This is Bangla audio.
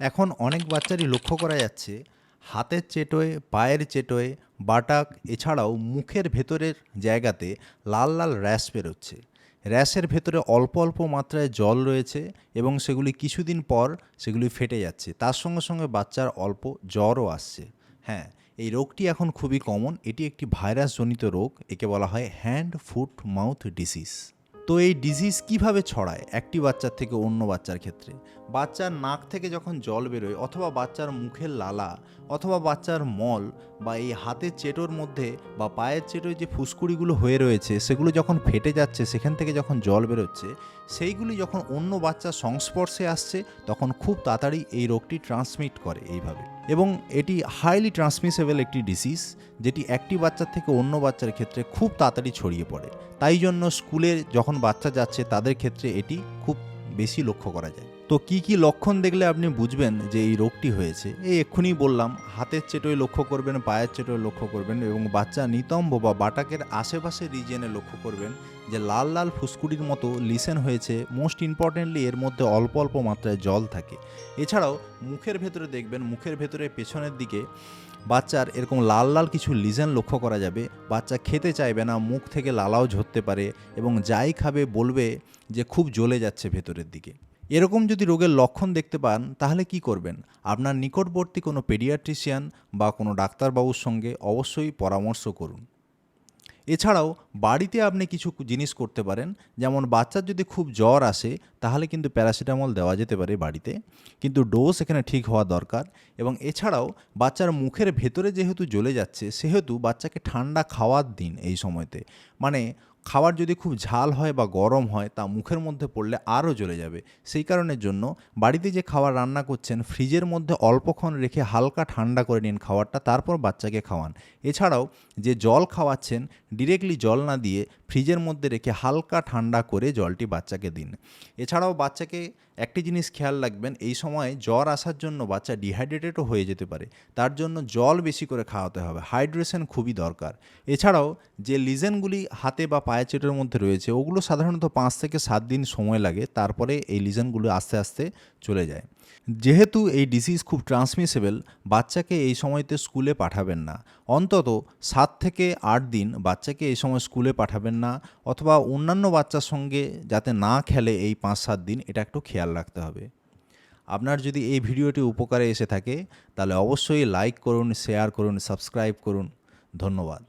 এখন অনেক বাচ্চারই লক্ষ্য করা যাচ্ছে, হাতের চেটোয়, পায়ের চেটোয়, বাটাক, এছাড়াও মুখের ভেতরের জায়গাতে লাল লাল র্যাশ বেরোচ্ছে। র্যাশের ভেতরে অল্প অল্প মাত্রায় জল রয়েছে এবং সেগুলি কিছুদিন পর সেগুলি ফেটে যাচ্ছে। তার সঙ্গে সঙ্গে বাচ্চার অল্প জ্বরও আসছে। হ্যাঁ এই রোগটি এখন খুবই কমন। এটি একটি ভাইরাসজনিত রোগ, একে বলা হয় হ্যান্ড ফুট মাউথ ডিসিজ তো এই ডিজিজ কীভাবে ছড়ায়? একটি বাচ্চার থেকে অন্য বাচ্চার ক্ষেত্রে। বাচ্চার নাক থেকে যখন জল বেরোয় অথবা বাচ্চার মুখের লালা অথবা বাচ্চার মল বা এই হাতের চেটোর মধ্যে বা পায়ের চেটোয় যে ফুসকুড়িগুলো হয়ে রয়েছে, সেগুলো যখন ফেটে যাচ্ছে, সেখান থেকে যখন জল বেরোচ্ছে, সেইগুলি যখন অন্য বাচ্চার সংস্পর্শে আসছে, তখন খুব তাড়াতাড়ি এই রোগটি ট্রান্সমিট করে এইভাবে। এবং এটি হাইলি ট্রান্সমিসেবল একটি ডিসিজ যেটি একটি বাচ্চার থেকে অন্য বাচ্চার ক্ষেত্রে খুব তাড়াতাড়ি ছড়িয়ে পড়ে। তাই জন্য স্কুলে যখন বাচ্চা যাচ্ছে, তাদের ক্ষেত্রে এটি খুব বেশি লক্ষ্য করা যায়। তো কি কি লক্ষণ দেখলে আপনি বুঝবেন যে এই রোগটি হয়েছে? এই এক্ষুনি বললাম, হাতের চেটোয় লক্ষ্য করবেন, পায়ের চেটোয় লক্ষ্য করবেন এবং বাচ্চা নিতম্ব বা বাটাকের আশেপাশে রিজিয়নে লক্ষ্য করবেন যে লাল লাল ফুসকুড়ির মতো লিসেন হয়েছে। মোস্ট ইম্পর্টেন্টলি এর মধ্যে অল্প অল্প মাত্রায় জল থাকে। এছাড়াও মুখের ভেতরে দেখবেন, মুখের ভেতরে পেছনের দিকে বাচ্চার এরকম লাল লাল কিছু লিজেন লক্ষ্য করা যাবে। বাচ্চা খেতে চাইবে না, মুখ থেকে লালাও ঝরতে পারে এবং যাই খাবে বলবে যে খুব জ্বলে যাচ্ছে ভেতরের দিকে। এরকম যদি রোগের লক্ষণ দেখতে পান, তাহলে কি করবেন? আপনার নিকটবর্তী কোনো পেডিয়াট্রিশিয়ান বা কোনো ডাক্তারবাবুর সঙ্গে অবশ্যই পরামর্শ করুন। এছাড়াও, বাড়িতে আপনি কিছু জিনিস করতে পারেন, যেমন বাচ্চার যদি খুব জ্বর আসে, তাহলে কিন্তু প্যারাসিটামল দেওয়া যেতে পারে বাড়িতে। কিন্তু ডোজ এখানে ঠিক হওয়া দরকার এবং এছাড়াও, বাচ্চার মুখের ভেতরে যেহেতু জ্বলে যাচ্ছে, সেহেতু বাচ্চাকে ঠান্ডা খাওয়ার দিন এই সময়তে। মানে খাবার যদি খুব ঝাল হয় বা গরম হয়, তা মুখের মধ্যে পড়লে আরও জ্বলে যাবে। সেই কারণের জন্য বাড়িতে যে খাবার রান্না করছেন, ফ্রিজের মধ্যে অল্পক্ষণ রেখে হালকা ঠান্ডা করে নিন খাবারটা, তারপর বাচ্চাকে খাওয়ান। এছাড়াও যে জল খাওয়াচ্ছেন, ডিরেক্টলি জল না দিয়ে ফ্রিজের মধ্যে রেখে হালকা ঠান্ডা করে জলটি বাচ্চাকে দিন। এছাড়াও বাচ্চাকে একটি জিনিস খেয়াল রাখবেন, এই সময় জ্বর আসার জন্য বাচ্চা ডিহাইড্রেটেডও হয়ে যেতে পারে। তার জন্য জল বেশি করে খাওয়াতে হবে হাইড্রেশন খুবই দরকার। এছাড়াও যে লিজেনগুলি হাতে বা পায়ে চেটের মধ্যে রয়েছে, ওগুলো সাধারণত পাঁচ থেকে সাত দিন সময় লাগে, তারপরে এই লিজেনগুলো আস্তে আস্তে চলে যায়। যেহেতু এই ডিসিজ খুব ট্রান্সমিসেবল বাচ্চাকে এই সময়তে স্কুলে পাঠাবেন না। অন্তত সাত থেকে আট দিন বাচ্চাকে এই সময় স্কুলে পাঠাবেন না অথবা অন্যান্য বাচ্চার সঙ্গে যাতে না খেলে এই পাঁচ সাত দিন, এটা একটু খেয়াল রাখতে হবে। আপনার যদি এই ভিডিওটি উপকারে এসে থাকে, তাহলে অবশ্যই লাইক করুন, শেয়ার করুন, সাবস্ক্রাইব করুন। ধন্যবাদ।